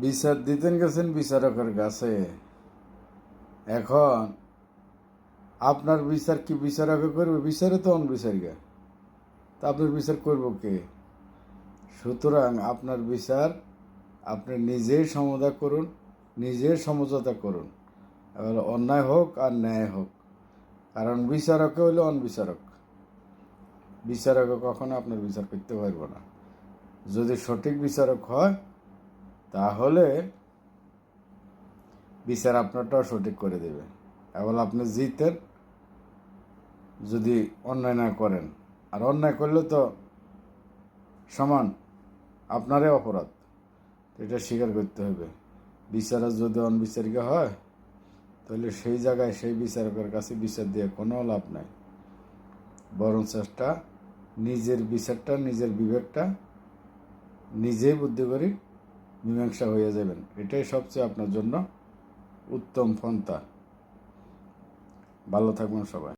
বিচার দিতেন গেছেন, বিচারকের কাছে। এখন আপনার বিচার কি বিচারকে করবে? বিচারে তো অনবিচারিকা। তা আপনার বিচার করব কে? সুতরাং আপনার বিচার আপনি নিজেই সমতা করুন নিজের সমঝোতা করুন। এবার অন্যায় হোক আর ন্যায় হোক। কারণ বিচারকে হইলে অনবিচারক। বিচারকে কখনো আপনার বিচার করতে পারব না। যদি সঠিক বিচারক হয় তাহলে বিচার আপনারটাও সঠিক করে দেবে। এবার আপনি জিতেন যদি অন্যায় না করেন, আর অন্যায় করলে তো সমান আপনারই অপরাধ এটা স্বীকার করতে হবে। বিচার যদি অনবিচারিকা হয়, তাহলে সেই জায়গায় সেই বিচারকের কাছে বিচার দিয়ে কোনো লাভ নাই। বরং চেষ্টা নিজের বিচারটা, নিজের বিবেকটা নিজেই বুদ্ধি করি মীমাংসা হয়ে যাবেন। এটাই সবচেয়ে আপনার জন্য উত্তম পন্থা। ভালো থাকবেন সবাই।